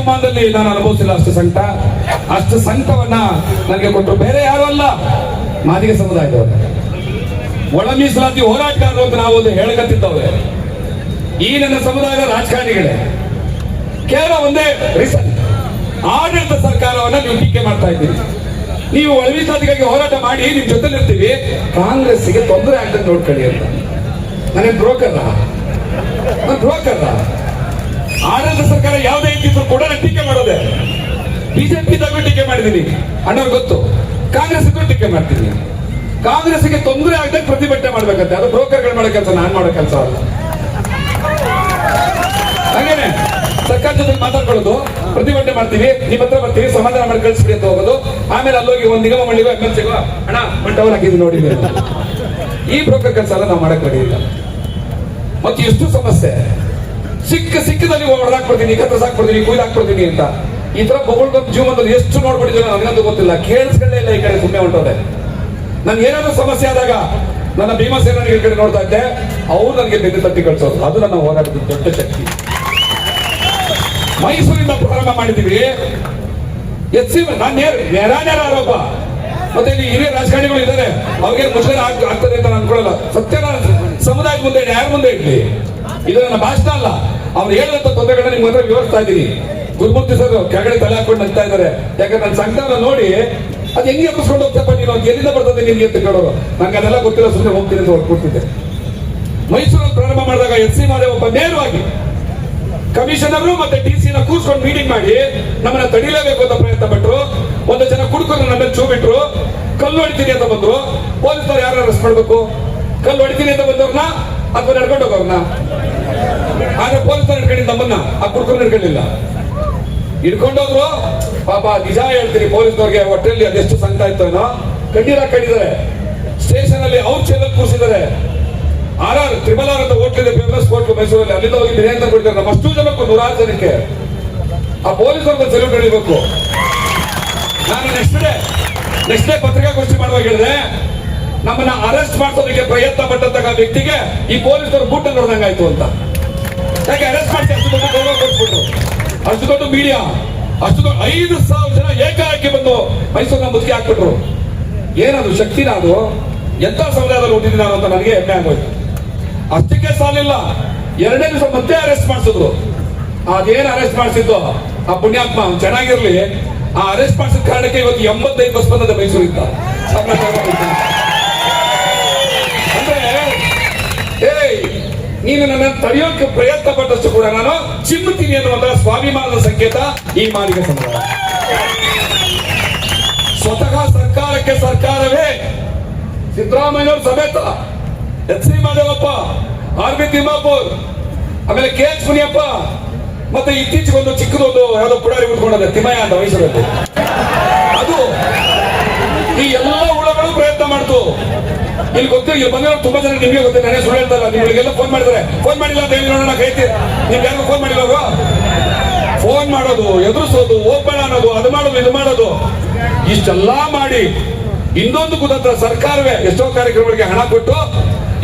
ಜೀವಮಾನದಲ್ಲಿ ನಾನು ಅನುಭವಿಸಿಲ್ಲ ಅಷ್ಟು ಸಂಕಟ. ಅಷ್ಟು ಸಂಕಟವನ್ನ ನನಗೆ ಕೊಟ್ಟರು. ಬೇರೆ ಯಾರು ಅಲ್ಲ. ಮಾದಿಗೆ ಸಮುದಾಯದವರು. ಒಳ ಮೀಸಲಾತಿ ಹೋರಾಟಗಾರರು ಅಂತ ನಾವು ಒಂದು ಹೇಳಕತ್ತಿದ್ದವ್ರೆ. ಈ ನನ್ನ ಸಮುದಾಯದ ರಾಜಕಾರಣಿಗಳೇ, ಕೇವಲ ಒಂದೇ ರೀಸನ್. ಆಡಳಿತ ಸರ್ಕಾರವನ್ನ ನೀವು ಟೀಕೆ ಮಾಡ್ತಾ ಇದ್ದೀರಿ. ನೀವು ಒಳ ಮೀಸಲಾತಿಗಾಗಿ ಹೋರಾಟ ಮಾಡಿ ನಿಮ್ ಜೊತೆ ಇರ್ತೀವಿ ಕಾಂಗ್ರೆಸ್ಗೆ ತೊಂದರೆ ಆಗ್ತದೆ ನೋಡ್ಕೊಳ್ಳಿ ಅಂತ. ನನಗೆ ಬ್ರೋಕರ್ ಬ್ರೋಕರ್ ಆಡಳಿತ ಸರ್ಕಾರ ಯಾವುದೇ ಇದ್ದಿದ್ರು ಕೂಡ ಟೀಕೆ ಮಾಡೋದೆ. ಬಿಜೆಪಿ ಟೀಕೆ ಮಾಡಿದ್ದೀನಿ. ಅಣ್ಣವ್ರು ಗೊತ್ತು. ಕಾಂಗ್ರೆಸ್ ಇದ್ರು ಟೀಕೆ ಮಾಡ್ತೀನಿ. ಕಾಂಗ್ರೆಸ್ಗೆ ತೊಂದರೆ ಆಗದೆ ಪ್ರತಿಭಟನೆ ಮಾಡ್ಬೇಕಂತೆ. ಅದು ಬ್ರೋಕರ್ಗಳು ಮಾಡೋ ಕೆಲಸ, ನಾನು ಮಾಡೋ ಕೆಲಸ ಅಲ್ಲ. ಹಾಗೇನೆ ಸರ್ಕಾರ ಜೊತೆ ಮಾತಾಡ್ಕೊಳ್ಳೋದು. ಪ್ರತಿಭಟನೆ ಮಾಡ್ತೀವಿ. ನಿಮ್ಮ ಹತ್ರ ಬರ್ತೀವಿ. ಸಮಾಧಾನ ಮಾಡಿ ಕಳಿಸ್ಬಿಡಿ ಅಂತ ಹೋಗೋದು. ಆಮೇಲೆ ಅಲ್ಲೋಗಿ ಒಂದು ನಿಗಮ ಮಂಡಿಗೋ ಎಂ ಎಲ್ ಸಿಗೋ ಅಣ್ಣ, ಒಂದು ಟವರ್ ಹಾಕಿದ್ವಿ ನೋಡಿ ಈ ಬ್ರೋಕರ್ ಕೆಲಸ ಎಲ್ಲ ನಾವು ಮಾಡಕ್ ಇಲ್ಲ. ಮತ್ತೆ ಎಷ್ಟು ಸಮಸ್ಯೆ? ಸಿಕ್ಕ ಸಿಕ್ಕದಲ್ಲಿ ಹೊಡೆದಾಕ್ಬಿಡ್ತೀನಿ ಕತ್ರ ಸಾಕ್ಬಿಡ್ತೀನಿ ಕುಯ್ದು ಹಾಕ್ಬಿಡ್ತೀನಿ ಅಂತ. ಈ ತರ ಬೊಗಳ್ಕೊಂಡು ಜೀವನದಲ್ಲಿ ಎಷ್ಟು ನೋಡ್ಬಿಟ್ಟಿದ್ದೀವಿ ನನಗಂತೂ ಗೊತ್ತಿಲ್ಲ. ಕೇಳಿಸ್ಕೊಳ್ಳೇ ಇಲ್ಲ ಈ ಕಡೆ ಸುಮ್ಮನೆ ಹೊಂಟೋದೆ ನನ್ಗೆ ಏನಾದ್ರು ಸಮಸ್ಯೆ ಆದಾಗ ನನ್ನ ಭೀಮಸೇನ ಈ ಕಡೆ ನೋಡ್ತಾ ಇದ್ದೆ. ಅವ್ರು ನನಗೆ ಬೆನ್ನು ತಟ್ಟಿ ಕಳಿಸೋದು ಅದು ನನ್ನ ಹೋರಾಟದ ದೊಡ್ಡ ಶಕ್ತಿ. ಮೈಸೂರಿಂದ ಪ್ರಾರಂಭ ಮಾಡಿದ್ದೀವಿ. ಎಸ್ ಸಿ, ನಾನು ನೇರ ನೇರ ಆರೋಪ ಮತ್ತೆ ಇಲ್ಲಿ ಹಿರಿಯ ರಾಜಕಾರಣಿಗಳು ಇದ್ದಾರೆ. ಅವ್ರಿಗೆ ಮುಜುಗರ ಆಗ್ತದೆ ಅಂತ ನಾನು ಅನ್ಕೊಳ್ಳಲ್ಲ. ಸತ್ಯನಾರಾಯಣ ಸಮುದಾಯದ ಮುಂದೆ ಯಾರ ಮುಂದೆ ಇಡ್ಲಿ ಇದು ನನ್ನ ಭಾಷಣ ಅಲ್ಲ. ಅವ್ರು ಹೇಳುವಂತ ತೊಂದರೆಗಳನ್ನ ನಿಮ್ಗೆ ಹತ್ರ ವಿವರಿಸ್ತಾ ಇದ್ದೀನಿ. ಗುರುಮೂರ್ತಿ ಸರ್ ಕೆಳಗಡೆ ತಲೆ ಹಾಕೊಂಡು ನಗ್ತಾ ಇದ್ದಾರೆ. ಯಾಕಂದ್ರೆ ನನ್ನ ಸಂಕಟನ ನೋಡಿ ಅದು ಹೆಂಗೆ ಎಬ್ಬಿಸ್ಕೊಂಡು ಹೋಗ್ತಪ್ಪ ನೀನು? ಅದು ಎಲ್ಲಿಂದ ಬರ್ತದೆ ನಿನ್ಗೆ ಅಂತ ಕೇಳೋರು. ನಂಗೆ ಅದೆಲ್ಲ ಗೊತ್ತಿಲ್ಲ ಸುಮ್ಮನೆ ಹೋಗ್ತೀನಿ ಅಂತ ಹೊರಟ್ಬಿಡ್ತಿದ್ದೆ. ಮೈಸೂರಲ್ಲಿ ಪ್ರಾರಂಭ ಮಾಡಿದಾಗ ಎಸ್ ಸಿ ಮಾದೇವಪ್ಪ ನೇರವಾಗಿ ಕಮಿಷನರು ಮತ್ತೆ ಡಿ ಸಿ ನ ಕೂರ್ಸ್ಕೊಂಡು ಮೀಟಿಂಗ್ ಮಾಡಿ ನಮ್ಮನ್ನ ತಡಿಲೇಬೇಕು ಅಂತ ಪ್ರಯತ್ನ ಪಟ್ಟರು ಒಂದು ಜನ ಕುಡ್ಕೊಂಡು ಮೇಲೆ ಚೂ ಬಿಟ್ರು ಕಲ್ಲು ಹೊಡಿತೀನಿ ಅಂತ ಬಂದ್ರು. ಪೊಲೀಸರು ಯಾರು ಅರೆಸ್ಟ್ ಮಾಡಬೇಕು? ಕಲ್ಲು ಹೊಡಿತೀನಿ ಅಂತ ಬಂದವ್ರನ್ನ ಅಥವಾ ನಡ್ಕೊಂಡು ಹೋಗೋಣ ಆದ್ರೆ ಪೊಲೀಸರು ಹಿಡ್ಕೊಂಡಿದ್ದು ನಮ್ಮನ್ನ. ಆ ಕುಡ್ಕೊಂಡು ಹಿಡ್ಕೊಂಡಿಲ್ಲ ಹಿಡ್ಕೊಂಡೋದ್ರು ಪಾಪ ನಿಜ ಹೇಳ್ತೀನಿ ಪೊಲೀಸ್ನವ್ರಿಗೆ ಹೊಟ್ಟೆಯಲ್ಲಿ ಅದೆಷ್ಟು ಸಂಕಟ ಇತ್ತು ಏನೋ. ಕಣ್ಣೀರ ಕಂಡಿದ್ದಾರೆ ಸ್ಟೇಷನ್ ಅಲ್ಲಿ ಅವ್ರ ಕೂರಿಸಿದ್ದಾರೆ. ಆರ್ ಆರ್, ತ್ರಿಬಲ್ ಆರ್ ಅಂತ ಹೋಟ್ಲಿದೆ ಫೇಮಸ್ ಹೋಟ್ಲು ಮೈಸೂರಲ್ಲಿ. ಅಲ್ಲಿಂದ ಹೋಗಿ ಬಿರಿಯಾನಿ ಅಂತ ಕೊಡ್ತಾರೆ. ನಮ್ಮ ಅಷ್ಟು ಜನಕ್ಕೂ ನೂರಾರು ಜನಕ್ಕೆ. ಆ ಪೊಲೀಸರು ಸೆಲ್ಯೂಟ್ ಹೇಳಬೇಕು ನಾನು ನೆಕ್ಸ್ಟ್ ಡೇ ನೆಕ್ಸ್ಟ್ ಡೇ ಪತ್ರಿಕಾಗೋಷ್ಠಿ ಮಾಡುವಾಗ ಹೇಳಿದೆ. ನಮ್ಮನ್ನ ಅರೆಸ್ಟ್ ಮಾಡಿಸೋದಕ್ಕೆ ಪ್ರಯತ್ನ ಪಟ್ಟಂತಹ ವ್ಯಕ್ತಿಗೆ ಈ ಪೊಲೀಸರು ಬೂಟ ನೋಡ್ದಂಗಾಯ್ತು ಅಂತ. ಯಾಕೆ ಅರೆಸ್ಟ್ ಮಾಡಿಸಿ ಅಷ್ಟು ದೊಡ್ಡ ಗೌರವ ಕೊಟ್ಬಿಟ್ರು? ಅಷ್ಟು ದೊಡ್ಡ ಮೀಡಿಯಾ, ಅಷ್ಟು ದೊಡ್ಡ ಐದು ಸಾವಿರ ಜನ ಏಕಾಏಕಿ ಬಂದು ಮೈಸೂರಿನ ಮುದುಕಿ ಹಾಕ್ಬಿಟ್ರು. ಏನದು, ಶಕ್ತಿನ ಅದು? ಎಂತ ಸಮುದಾಯದಲ್ಲಿ ಹುಟ್ಟಿದ್ದೀನಿ ನಾನು ಅಂತ ನನಗೆ ಹೆಮ್ಮೆ ಆಗೋಯ್ತು. ಅಷ್ಟಕ್ಕೆ ಸಾಲಿಲ್ಲ. ಎರಡನೇ ದಿವಸ ಮತ್ತೆ ಅರೆಸ್ಟ್ ಮಾಡಿಸಿದ್ರು. ಅದೇನು ಅರೆಸ್ಟ್ ಮಾಡಿಸಿದ್ದು? ಆ ಪುಣ್ಯಾತ್ಮ ಚೆನ್ನಾಗಿರ್ಲಿ. ಆ ಅರೆಸ್ಟ್ ಮಾಡಿಸಿದ ಕಾರಣಕ್ಕೆ ಇವತ್ತು ಎಂಬತ್ತೈದು ಬಸ್ ಬಂದದ ಮೈಸೂರಿಂದ ಅಂದ್ರೆ ಏಯ್ ನೀನು ನನ್ನ ತಡೆಯೋಕೆ ಪ್ರಯತ್ನ ಪಟ್ಟಷ್ಟು ಕೂಡ ನಾನು ಚಿಮ್ಮುತ್ತೀನಿ ಅನ್ನುವಂತಹ ಸ್ವಾಭಿಮಾನದ ಸಂಕೇತ ಈ ಮಾಲಿಗೆ ಸಮುದಾಯ. ಸ್ವತಃ ಸರ್ಕಾರಕ್ಕೆ ಸರ್ಕಾರವೇ. ಸಿದ್ದರಾಮಯ್ಯ ಸಮೇತ H C Mahadevappa, R B Timmapur, ಆಮೇಲೆ ಕೆ ಎಚ್ ಮುನಿಯಪ್ಪ, ಮತ್ತೆ ಇತ್ತೀಚೆಗೆ ಒಂದು ಚಿಕ್ಕದೊಂದು ಯಾವುದೋ ಪುಡಾರಿ ಉಟ್ಕೊಂಡದೆ ತಿಮ್ಮಯ್ಯ ಅಂತ ಮೈಸೂರಲ್ಲಿ ಅದು ಈ ಎಲ್ಲ ಹುಳಗಳು ಪ್ರಯತ್ನ ಮಾಡ್ತು ಇಲ್ಲಿ ಗೊತ್ತು? ಇಲ್ಲಿ ಬಂದಿರೋ ತುಂಬಾ ಜನ ನಿಮಗೆ ಗೊತ್ತಿಲ್ಲ ನಾನೇ ಸುಳ್ಳು ಹೇಳ್ತಲ್ಲ ನಿಮ್ಗಳಿಗೆಲ್ಲ ಫೋನ್ ಮಾಡಿದ್ರೆ ಫೋನ್ ಮಾಡಿಲ್ಲ ಅಂತ ಹೇಳಿ ನೋಡೋಣ ಕೈತಿ ನಿಮ್ಗೆ ಯಾರು ಫೋನ್ ಮಾಡಿಲ್ಲ ಫೋನ್ ಮಾಡೋದು, ಎದುರಿಸೋದು, ಹೋಗ್ಬೇಡ ಅನ್ನೋದು, ಅದು ಮಾಡೋದು, ಇದು ಮಾಡೋದು. ಇಷ್ಟೆಲ್ಲಾ ಮಾಡಿ ಇನ್ನೊಂದು ಕುತಂತ್ರ ಸರ್ಕಾರವೇ ಎಷ್ಟೋ ಕಾರ್ಯಕ್ರಮಗಳಿಗೆ ಹಣ ಕೊಟ್ಟು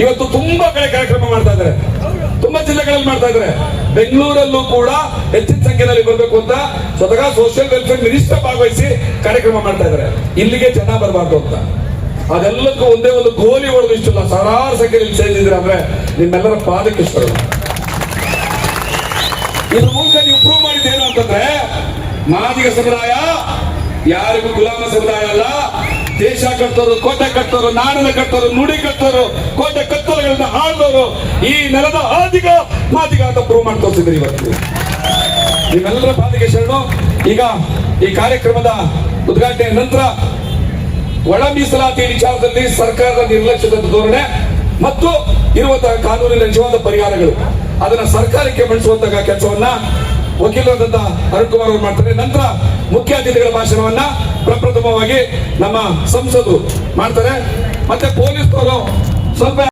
ಇವತ್ತು ತುಂಬಾ ಕಡೆ ಕಾರ್ಯಕ್ರಮ ಮಾಡ್ತಾ ಇದ್ದಾರೆ. ತುಂಬಾ ಜಿಲ್ಲೆಗಳಲ್ಲಿ ಮಾಡ್ತಾ ಇದ್ದಾರೆ. ಬೆಂಗಳೂರಲ್ಲೂ ಕೂಡ ಹೆಚ್ಚಿನ ಸಂಖ್ಯೆಯಲ್ಲಿ ಬರಬೇಕು ಅಂತ ಸ್ವತಃ ಸೋಷಿಯಲ್ ವೆಲ್ಫೇರ್ ಮಿನಿಸ್ಟರ್ ಭಾಗವಹಿಸಿ ಕಾರ್ಯಕ್ರಮ ಮಾಡ್ತಾ ಇದ್ದಾರೆ. ಇಲ್ಲಿಗೆ ಜನ ಬರಬಾರ್ದು ಅಂತ. ಅದೆಲ್ಲಕ್ಕೂ ಒಂದೇ ಒಂದು ಗೋಲಿ ಹೊಡೆದು ಇಷ್ಟಲ್ಲ ಸಾವಿರಾರು ಸಂಖ್ಯೆಯಲ್ಲಿ ಸೇರಿದ್ರೆ ಅಂದ್ರೆ ನಿಮ್ಮೆಲ್ಲರ ಪಾದಕ್ಕೆ ಇಷ್ಟ ಇದ್ರ ಮೂಲಕ ನೀವು ಪ್ರೂವ್ ಮಾಡಿದ್ದು ಏನು ಅಂತಂದ್ರೆ, ಮಾದಿಗ ಸಮುದಾಯ ಯಾರಿಗೂ ಗುಲಾಮ ಸಮುದಾಯ ಅಲ್ಲ. ದೇಶ ಕಟ್ಟೋರು ಕೋಟೆ ಕಟ್ಟೋರು ನಾಡನ ಕಟ್ಟೋರು ನುಡಿ ಕಟ್ಟೋರು ಕೋಟೆ ಕತ್ತಲುಗಳನ್ನ ಹಾಡೋರು ಈ ನೆಲದ ಆದಿಗ ಮಾದಿಗ ಅಂತ ಪ್ರೂವ್ ಮಾಡಿ ತೋರಿಸಿದ್ರಿ ಇವತ್ತು. ನಿಮ್ಮೆಲ್ಲರ ಪಾದಿಗೆ ಶರಣು. ಈಗ ಈ ಕಾರ್ಯಕ್ರಮದ ಉದ್ಘಾಟನೆಯ ನಂತರ ಒಳ ಮೀಸಲಾತಿ ವಿಚಾರದಲ್ಲಿ ಸರ್ಕಾರದ ನಿರ್ಲಕ್ಷ್ಯದ ಧೋರಣೆ ಮತ್ತು ಇರುವಂತಹ ಕಾನೂನಿನ ನಿಜವಾದ ಪರಿಹಾರಗಳು. ಅದನ್ನ ಸರ್ಕಾರಕ್ಕೆ ಬಳಸುವಂತಹ ಕೆಲಸವನ್ನ ವಕೀಲರಾದಂತಹ ಅರುಣ್ ಕುಮಾರ್ ಅವರು ಮಾಡ್ತಾರೆ. ನಂತರ ಮುಖ್ಯ ಅತಿಥಿಗಳ ಭಾಷಣವನ್ನ ಪ್ರಪ್ರಥಮವಾಗಿ ನಮ್ಮ ಸಂಸದರು ಮಾಡ್ತಾರೆ. ಮತ್ತೆ ಪೊಲೀಸ್ ಸ್ವಲ್ಪ